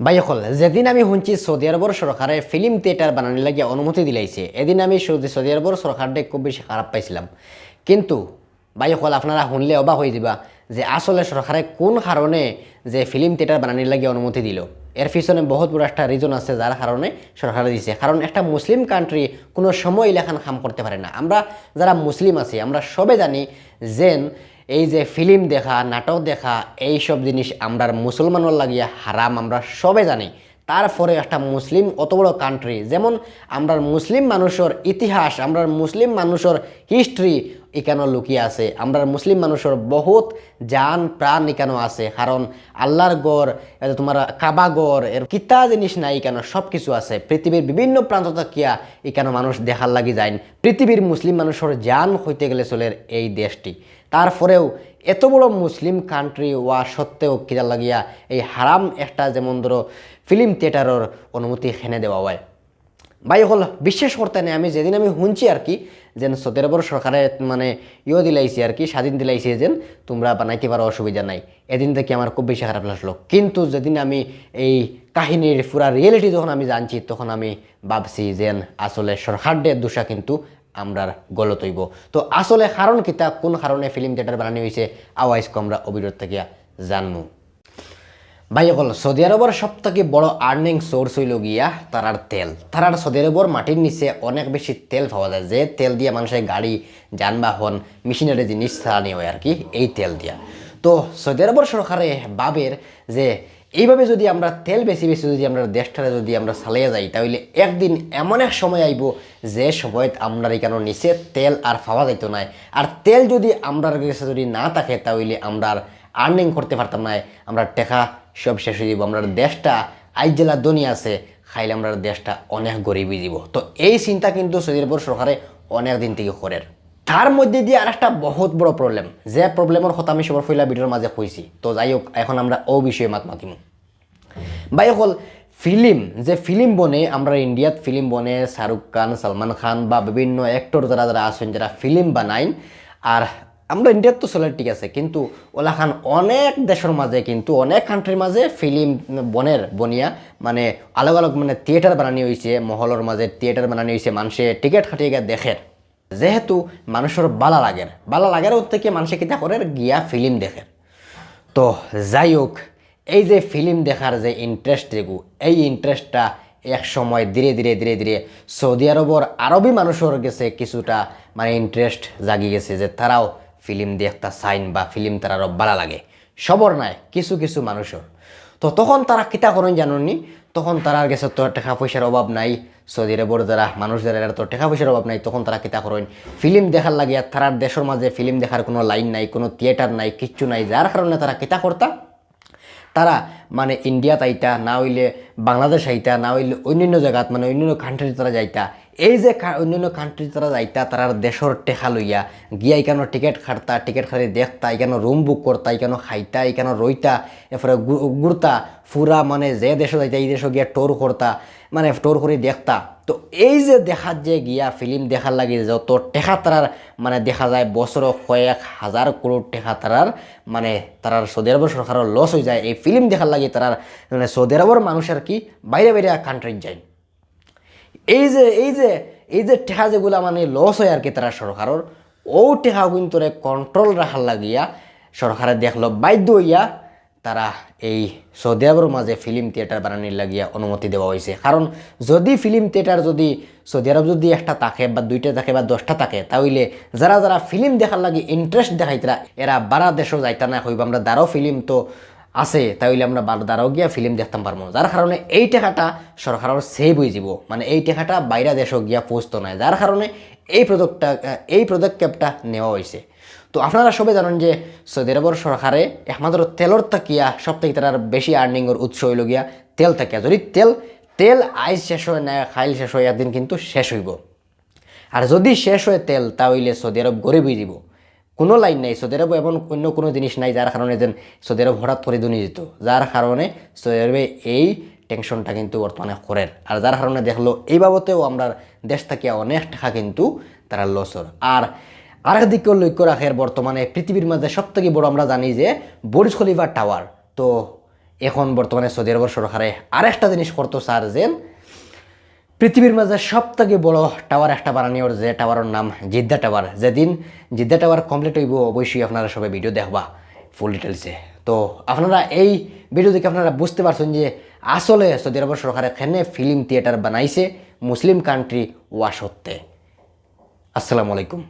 ভাই হল যেদিন আমি শুনছি সৌদি আরবর সরকারে ফিল্ম থিয়েটার বানানোর লাগে অনুমতি দিলাইছে, এদিন আমি সৌদি সৌদি আরবর সরকারটা খুব বেশি খারাপ পাইছিলাম। কিন্তু ভাই হল আপনারা শুনলে অবাক হয়ে যাবা যে আসলে সরকারে কোন কারণে যে ফিল্ম থিয়েটার বানানোর লাগে অনুমতি দিল। এর পিছনে বহুত বড় একটা রিজন আছে যার কারণে সরকারে দিছে। কারণ একটা মুসলিম কান্ট্রি কোনো সময় লেখান কাম করতে পারে না। আমরা যারা মুসলিম আছি, আমরা সবে জানি যেন এই যে ফিল্ম দেখা, নাটক দেখা এই সব জিনিস আমরা মুসলমানও লাগিয়া হারাম আমরা সবে জানি। তারপরে একটা মুসলিম অত বড় কান্ট্রি যেমন আমরা মুসলিম মানুষের ইতিহাস আমরা মুসলিম মানুষের হিস্ট্রি এখানে লুকিয়ে আছে। আমরা মুসলিম মানুষের বহুত জান, প্রাণ এখানে আছে। কারণ আল্লাহর গড় তোমার কাবা গড়, এর কিতা জিনিস নাই কেন সব কিছু আছে। পৃথিবীর বিভিন্ন প্রান্ত থাকিয়া এখানে মানুষ দেখার লাগি যায়। পৃথিবীর মুসলিম মানুষের জান হইতে গেলে চলে এই দেশটি। তারপরেও এত বড় মুসলিম কান্ট্রি ওয়া সত্ত্বেও কিতা লাগিয়া এই হারাম একটা যেমন ধরো ফিল্ম থিয়েটারের অনুমতি হেনে দেওয়া হয়। ভাই, হল, বিশ্বাস করতে নেই। আমি যেদিন আমি শুনছি আর কি, যেন সতেরো বড় সরকারে মানে ইয়ে দিলাইছে আর কি, স্বাধীন দিলাইছে যেন, তোমরা বানাইতে পারো অসুবিধা নাই। এদিন থেকে আমার খুব বেশি খারাপ লাগল। কিন্তু যেদিন আমি এই কাহিনীর পুরা রিয়েলিটি যখন আমি জানছি, তখন আমি ভাবছি যেন আসলে সরকারদের দোষা কিন্তু আমরার গলত হইব। তো আসলে কারণ কিতা, কোন কারণে ফিল্ম থিয়েটার বানানো হয়েছে আওয়াইজ আমরা অবিরত থেকে জানমু। ভাই অকল সৌদি আরবের সব থেকে বড় আর্নিং সোর্স হইল গিয়া তারার তেল। তারার সৌদি আরবের মাটির নিচে অনেক বেশি তেল পাওয়া যায়, যে তেল দিয়ে মানুষের গাড়ি, যানবাহন, মেশিনারি জিনিস চালানি হয় আর কি, এই তেল দিয়া। তো সৌদি আরবের সরকারে বাবের যে এইভাবে যদি আমরা তেল বেশি বেশি যদি আমরা দেশটারে যদি আমরা চালিয়ে যাই, তাহলে একদিন এমন এক সময় আইব যে সময় আমরা এখানে নিচে তেল আর পাওয়া যাইত না আর তেল যদি আমরার কাছে যদি না থাকে, তাহলে আমরা আর্নিং করতে পারতাম না আমরা টেকা সব শেষ হয়ে যাব আমরা দেশটা আইজ জেলা দনি আছে, খাইলে আমরা দেশটা অনেক গরিবই যাব তো এই চিন্তা কিন্তু সৌদি সরকারে অনেক দিন থেকে করের। তার মধ্যে দিয়ে আর একটা বহুত বড় প্রবলেম যে প্রবলেমের কথা আমি সবার ফইলা ভিডিওর মাঝে কইছি। তো যাই হোক, এখন আমরা ও বিষয়ে মাত মাতিম। ভাই, অকল ফিল্ম, যে ফিল্ম বনে, আমরা ইন্ডিয়াত ফিল্ম বনে শাহরুখ খান, সালমান খান বা বিভিন্ন অ্যাক্টর যারা যারা আছেন, যারা ফিল্ম বানাইন, আর আমরা ইন্ডিয়াত তো চলে, ঠিক আছে, কিন্তু ওলা খান অনেক দেশের মাঝে, কিন্তু অনেক কান্ট্রির মাঝে ফিল্ম বনের, বনিয়া মানে আলাগ আলাগ মানে থিয়েটার বানানি হয়েছে মহলের মাঝে থিয়েটার বানানি হয়েছে মানুষে টিকিট খাটিয়ে গিয়ে দেখে। যেহেতু মানুষের বালা লাগের বালা লাগের থেকে মানুষে কিতা করে, গিয়া ফিল্ম দেখে। তো যাই হোক, এই যে ফিল্ম দেখার যে ইন্টারেস্ট যেগু এই ইন্টারেস্টটা এক সময় ধীরে ধীরে ধীরে ধীরে সৌদি আরবর আরবি মানুষের গেছে কিছুটা মানে ইন্টারেস্ট জাগি গেছে যে তারাও ফিল্ম দেখতা সাইন বা ফিল্ম তারারও ভালো লাগে। সবর নাই, কিছু কিছু মানুষের তো তখন তারা কিতা করেন জানুনি? তখন তারার গেছে তো টাকা পয়সার অভাব নাই, সৌদি আরবর যারা মানুষ যারা তো টাকা পয়সার অভাব নাই। তখন তারা কিতা করেন, ফিল্ম দেখার লাগে, আর তারার দেশের মাঝে ফিল্ম দেখার কোনো লাইন নাই, কোনো থিয়েটার নাই, কিচ্ছু নাই। যার কারণে তারা কিতা করতা? তারা মানে ইন্ডিয়াত আইতা, না হইলে বাংলাদেশ আইতা, না হইলে অন্যান্য জায়গাত মানে অন্যান্য কান্ট্রি তারা যাইতা। এই যে অন্যান্য কান্ট্রি তারা যাইতা, তারার দেশর টেকা লইয়া গিয়া এখানে টিকিট খাটতা টিকিট খাটি দেখতা এখানে রুম বুক করতা এখানে খাইতা এখানে রইতা, এরপরে ঘুরতা, ফুরা মানে যে দেশে যাইতা, এই দেশে গিয়া টোর করতা মানে টোর করে দেখতা। তো এই যে দেখার যে গিয়া ফিল্ম দেখার লাগে যত টেকা তারার মানে দেখা যায়, বছর কয়েক হাজার কোটি টেকা তারার মানে তারার সৌদি আরবের সরকারের লস হয়ে যায়। এই ফিল্ম দেখার লাগে তারার মানে সৌদি আরবের মানুষের কি বাইরে বাইরে কান্ট্রিত যায় এই যে এই যে এই যে টেকা যেগুলা মানে লস হয় আর কি তারা সরকারের ও টেকা কিন্তু কন্ট্রোল রাখার লাগিয়া সরকারে দেখল বাধ্য হইয়া তারা এই সৌদি আরবের মাঝে ফিল্ম থিয়েটার বানানোর লাগিয়া অনুমতি দেওয়া হয়েছে কারণ যদি ফিল্ম থিয়েটার যদি সৌদি আরব যদি একটা থাকে বা দুইটা থাকে বা দশটা থাকে, তাহলে যারা যারা ফিল্ম দেখার লাগে ইন্টারেস্ট দেখাইতরা এরা বারা দেশও যাইতা না হইব আমরা দাঁড়াও ফিল্ম তো আছে, তাইলে আমরা বার দ্বারাও গিয়া ফিল্ম দেখতাম পারব যার কারণে এই টাকাটা সরকারের সেভ হয়ে যাব মানে এই টাকাটা বাইরে দেশও গিয়া পৌঁছতো না যার কারণে এই প্রদক্ষটা এই পদক্ষেপটা নেওয়া হয়েছে তো আপনারা সবাই জানেন যে সৌদি আরবর সরকারে একমাত্র তেলর তাকিয়া সব থেকে তার বেশি আর্নিংয়ের উৎস হইল গিয়া তেল তাকিয়া। যদি তেল তেল আইস শেষ হয় না, খাইল শেষ হয়, একদিন কিন্তু শেষ হইব। আর যদি শেষ হয় তেল, তাহলে সৌদি আরব হয়ে যাব কোনো লাইন নাই সৌদি আরব এমন অন্য কোনো জিনিস নাই যার কারণে যেন সৌদি আরব হঠাৎ করে দুনি যেত যার কারণে সৌদি আরবে এই টেনশনটা কিন্তু বর্তমানে করের আর যার কারণে দেখল এই বাবতেও আমরা দেশ থেকে অনেক টাকা কিন্তু তারা লসর আর আরেক দিকেও লক্ষ্য রাখের বর্তমানে পৃথিবীর মাঝে সব থেকে বড় আমরা জানি যে বুর্জ খলিফা টাওয়ার তো এখন বর্তমানে সৌদি আরবের সরকারে আরেকটা জিনিস করতো স্যার যেন পৃথিবীর মাঝে সব থেকে বড় টাওয়ার একটা বানানিওর যে টাওয়ারের নাম জিদ্দা টাওয়ার যেদিন জিদ্দা টাওয়ার কমপ্লিট হইব, অবশ্যই আপনারা সবাই ভিডিও দেখবা ফুল ডিটেলসে তো আপনারা এই ভিডিও দেখে আপনারা বুঝতে পারছেন যে আসলে সৌদি আরবের সরকার এখানে ফিল্ম থিয়েটার বানাইছে মুসলিম কান্ট্রি ওয়া সত্ত্বে আসসালামু আলাইকুম।